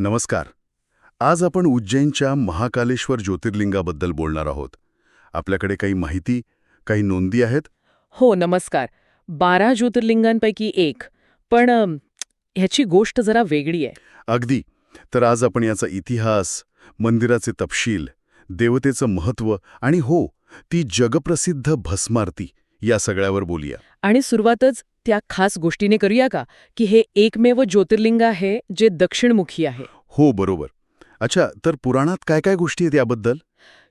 नमस्कार. आज आपण उज्जैनच्या महाकालेश्वर ज्योतिर्लिंगाबद्दल बोलणार आहोत. आपल्याकडे काही माहिती काही नोंदी आहेत? हो नमस्कार. बारा ज्योतिर्लिंगांपैकी एक. पण ह्याची गोष्ट जरा वेगळी आहे. अगदी. तर आज आपण याचा इतिहास मंदिराचे तपशील देवतेचं महत्त्व आणि हो ती जगप्रसिद्ध भस्मारती या सगळ्यावर बोलूया. आणि सुरुवातच त्या खास गोष्टीने करूया का? की हे एकमेव ज्योतिर्लिंग आहे जे दक्षिणमुखी आहे. हो बरोबर. अच्छा तर पुराणात काय काय गोष्टी आहेत याबद्दल?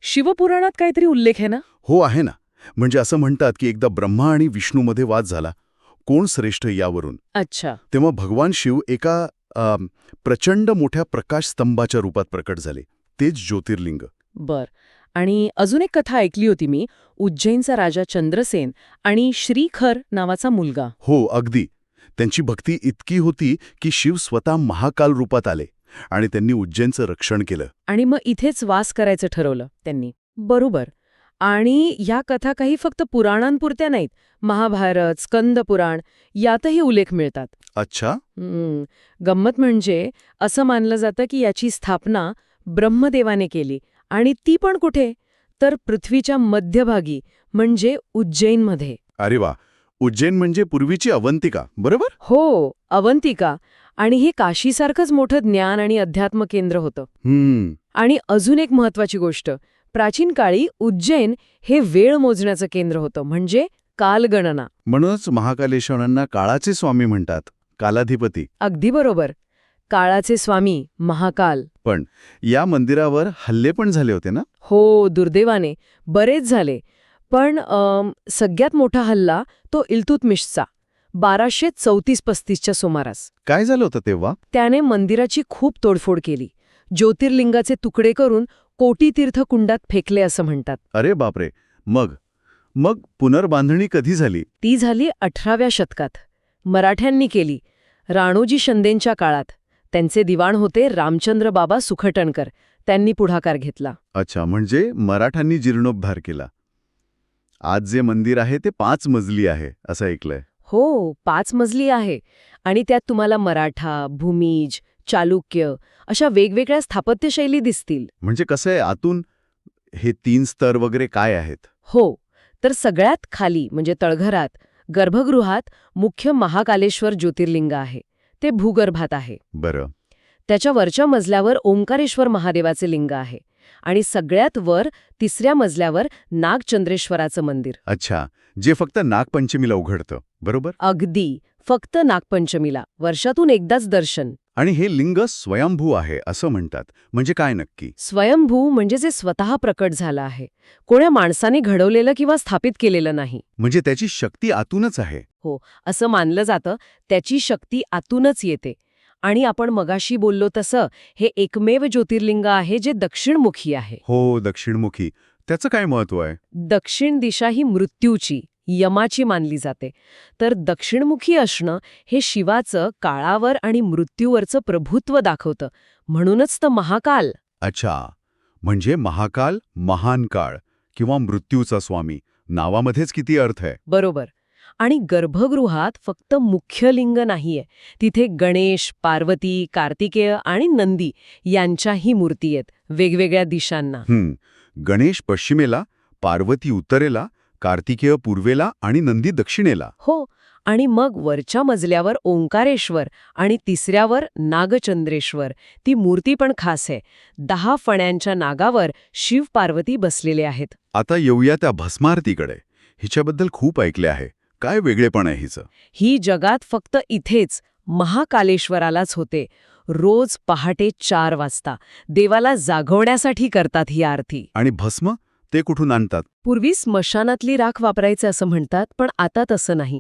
शिवपुराणात काहीतरी उल्लेख आहे ना? हो आहे ना. म्हणजे असं म्हणतात की एकदा ब्रह्मा आणि विष्णूमध्ये वाद झाला. कोण श्रेष्ठ यावरून? अच्छा. तेव्हा भगवान शिव एका प्रचंड मोठ्या प्रकाशस्तंभाच्या रूपात प्रकट झाले. तेच ज्योतिर्लिंग. बर. आणि अजून एक कथा ऐकली होती मी उज्जैनचा राजा चंद्रसेन आणि श्रीखर नावाचा मुलगा. हो अगदी. त्यांची भक्ती इतकी होती की शिव स्वतः महाकाल रूपात आले आणि त्यांनी उज्जैनचं रक्षण केलं. आणि मग इथेच वास करायचं ठरवलं त्यांनी. बरोबर. आणि ह्या कथा काही फक्त पुराणांपुरत्या नाहीत. महाभारत स्कंद पुराण यातही उल्लेख मिळतात. अच्छा. गंमत म्हणजे असं मानलं जातं की याची स्थापना ब्रह्मदेवाने केली आणि ती पण कुठे? तर पृथ्वीच्या मध्यभागी म्हणजे उज्जैनमध्ये. अरे वा! उज्जैन म्हणजे पूर्वीची अवंतिका बरोबर? हो अवंतिका. आणि हे काशीसारखंच मोठं ज्ञान आणि अध्यात्म केंद्र होतं. आणि अजून एक महत्वाची गोष्ट प्राचीन काळी उज्जैन हे वेळ मोजण्याचं केंद्र होतं म्हणजे कालगणना. म्हणूनच महाकालेश्वरांना काळाचे स्वामी म्हणतात कालाधिपती. अगदी बरोबर. काळाचे स्वामी महाकाल. पण. या मंदिरावर हल्ले पण झाले होते ना? हो दुर्दैवाने. बरेच झाले. पण सगळ्यात मोठा हल्ला तो इल्तुतमिशचा बाराशे चौतीस पस्तीसच्या सुमारास. काय झालं होतं तेव्हा? त्याने मंदिराची खूप तोडफोड केली. ज्योतिर्लिंगाचे तुकडे करून कोटी तीर्थ कुंडात फेकले असं म्हणतात. अरे बापरे. मग? मग पुनर्बांधणी कधी झाली? ती झाली अठराव्या शतकात. मराठ्यांनी केली. राणोजी शिंदेंच्या काळात. त्यांचे दिवाण होते रामचंद्र बाबा सुखटणकर. त्यांनी पुढाकार घेतला. अच्छा म्हणजे मराठांनी जीर्णोद्धार केला. आज जे मंदिर आहे ते पाच मजली आहे असं ऐकलंय. हो पाच मजली आहे. आणि त्यात तुम्हाला मराठा भूमीज चालुक्य अशा वेगवेगळ्या स्थापत्यशैली दिसतील. म्हणजे कसं आहे आतून हे तीन स्तर वगैरे काय आहेत? हो तर सगळ्यात खाली म्हणजे तळघरात गर्भगृहात मुख्य महाकालेश्वर ज्योतिर्लिंग आहे. ते भूगर्भात आहे. बरं. त्याच्या वरच्या मजल्यावर ओंकारेश्वर महादेवाचे लिंग आहे आणि सगळ्यात वर तिसऱ्या मजल्यावर नागचंद्रेश्वराचं मंदिर. अच्छा जे फक्त नागपंचमीला उघडतं बरोबर? अगदी फक्त नागपंचमीला वर्षातून एकदाच दर्शन. आणि हे लिंग स्वयंभू आहे असं म्हणतात. म्हणजे काय नक्की? स्वयंभू म्हणजे जे स्वतः प्रकट झालं आहे. कोण्या माणसाने घडवलेलं किंवा स्थापित केलेलं नाही. म्हणजे त्याची शक्ती आतूनच आहे. असं मानलं जातं. त्याची शक्ती आतूनच येते. आणि आपण मगाशी बोललो तसं हे एकमेव ज्योतिर्लिंग आहे जे दक्षिणमुखी आहे. हो दक्षिणमुखी. त्याचं काय महत्त्व आहे? दक्षिण दिशा ही मृत्यूची यमाची मानली जाते. तर दक्षिणमुखी असणं हे शिवाचं काळावर आणि मृत्यूवरचं प्रभुत्व दाखवतं. म्हणूनच तर महाकाल. अच्छा. म्हणजे महाकाल महान काळ किंवा मृत्यूचा स्वामी. नावामध्येच किती अर्थ आहे? बरोबर. आणि गर्भगृहात फक्त मुख्य लिंग नाहीये. तिथे गणेश पार्वती कार्तिकेय आणि नंदी यांच्याही मूर्ती आहेत वेगवेगळ्या दिशांना. गणेश पश्चिमेला पार्वती उत्तरेला कार्तिकेय पूर्वेला आणि नंदी दक्षिणेला. हो आणि मग वरच्या मजल्यावर ओंकारेश्वर आणि तिसऱ्यावर नागचंद्रेश्वर. ती मूर्ती पण खास आहे. दहा फण्यांच्या नागावर शिव पार्वती बसलेले आहेत. आता येऊया त्या भस्मारतीकडे. हिच्याबद्दल खूप ऐकले आहे. काय वेगळेपण आहे हिचं? ही जगात फक्त इथेच महाकालेश्वरालाच होते. रोज पहाटे चार वाजता. देवाला जागवण्यासाठी करतात ही आरती. आणि भस्म? ते कुठून आणतात? पूर्वी स्मशानातली राख वापरायचं असं म्हणतात पण आता तसं नाही.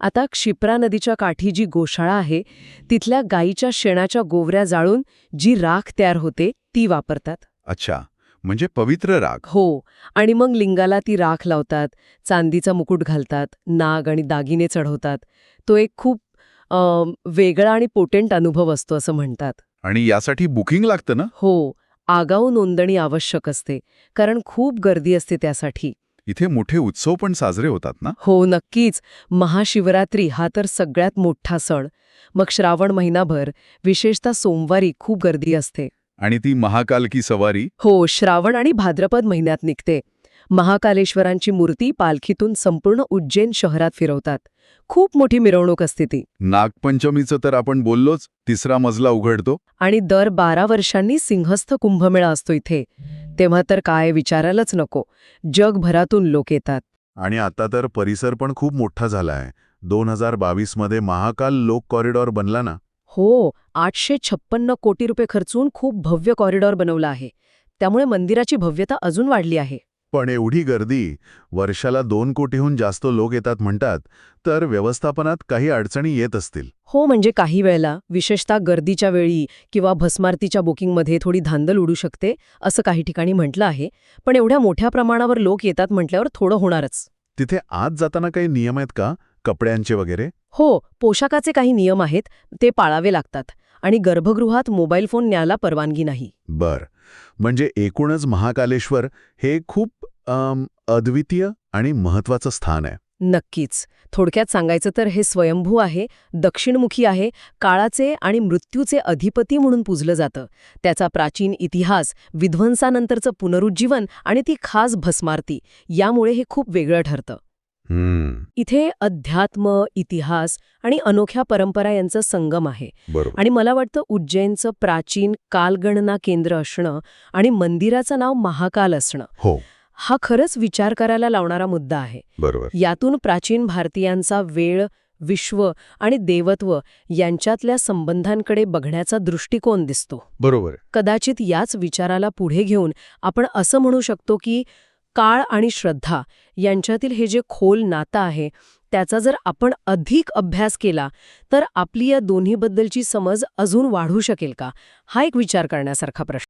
आता क्षिप्रा नदीच्या काठी जी गोशाळा आहे तिथल्या गायीच्या शेणाच्या गोवऱ्या जाळून जी राख तयार होते ती वापरतात. अच्छा. म्हणजे पवित्र राग. हो आणि मग लिंगाला ती राख लावतात चांदीचा मुकुट घालतात नाग आणि दागिने चढवतात. तो एक खूप वेगळा आणि पोटेंट अनुभव असतो असं म्हणतात. आणि यासाठी बुकिंग लागतं ना? हो आगाऊ नोंदणी आवश्यक असते कारण खूप गर्दी असते त्यासाठी. इथे मोठे उत्सव पण साजरे होतात ना? हो नक्कीच. महाशिवरात्री हा तर सगळ्यात मोठा सण. मग श्रावण महिनाभर विशेषतः सोमवारी खूप गर्दी असते. आणि ती महाकाल की सवारी? हो श्रावण आणि भाद्रपद महिन्यात निघते. महाकालेश्वरांची मूर्ती पालखीतून संपूर्ण उज्जैन शहरात फिरवतात. खूप मोठी मिरवणूक असते ती. नागपंचमीचं तर आपण बोललोच तिसरा मजला उघडतो. आणि दर बारा वर्षांनी सिंहस्थ कुंभमेळा असतो इथे. तेव्हा तर काय विचारायलाच नको. जगभरातून लोक येतात. आणि आता तर परिसर पण खूप मोठा झाला आहे दोन हजार बावीसमध्ये महाकाल लोक कॉरिडॉर बनला ना? हो आठशे छप्पन्न कोटी रुपये खर्चून खूप भव्य कॉरिडॉर बनवला आहे. त्यामुळे मंदिराची भव्यता अजून वाढली आहे. पण एवढी गर्दी वर्षाला दोन कोटीहून जास्त लोक येतात म्हणतात तर व्यवस्थापनात काही अडचणी येत असतील. हो म्हणजे काही वेळेला विशेषतः गर्दीच्या वेळी किंवा भस्मारतीच्या बुकिंगमध्ये थोडी धांदल उडू शकते असं काही ठिकाणी म्हटलं आहे. पण एवढ्या मोठ्या प्रमाणावर लोक येतात म्हटल्यावर थोडं होणारच. तिथे आत जाताना काही नियम आहेत का? कपड्यांचे वगैरे? हो पोशाखाचे काही नियम आहेत ते पाळावे लागतात. आणि गर्भगृहात मोबाईल फोन न्यायला परवानगी नाही. बर. म्हणजे एकूणच महाकालेश्वर हे खूप अद्वितीय आणि महत्वाचं स्थान आहे. नक्कीच. थोडक्यात सांगायचं तर हे स्वयंभू आहे दक्षिणमुखी आहे काळाचे आणि मृत्यूचे अधिपती म्हणून पूजलं जातं. त्याचा प्राचीन इतिहास विध्वंसानंतरचं पुनरुज्जीवन आणि ती खास भस्मारती यामुळे हे खूप वेगळं ठरतं. इथे अध्यात्म इतिहास आणि अनोख्या परंपरा यांचा संगम आहे. आणि मला वाटतं उज्जैनचं प्राचीन कालगणना केंद्र असणं आणि मंदिराचं नाव महाकाल असणं हो. हा खरंच विचार करायला लावणारा मुद्दा आहे. बरोबर. यातून प्राचीन भारतीयांचा वेळ विश्व आणि देवत्व यांच्यातल्या संबंधांकडे बघण्याचा दृष्टिकोन दिसतो. बरोबर. कदाचित याच विचाराला पुढे घेऊन आपण असं म्हणू शकतो की काळ आणि श्रद्धा यांच्यातील हे जे खोल नातं आहे त्याचा जर आपण अधिक अभ्यास केला तर आपली या दोन्हीबद्दलची समज अजून वाढू शकेल का? हा एक विचार करण्यासारखा प्रश्न.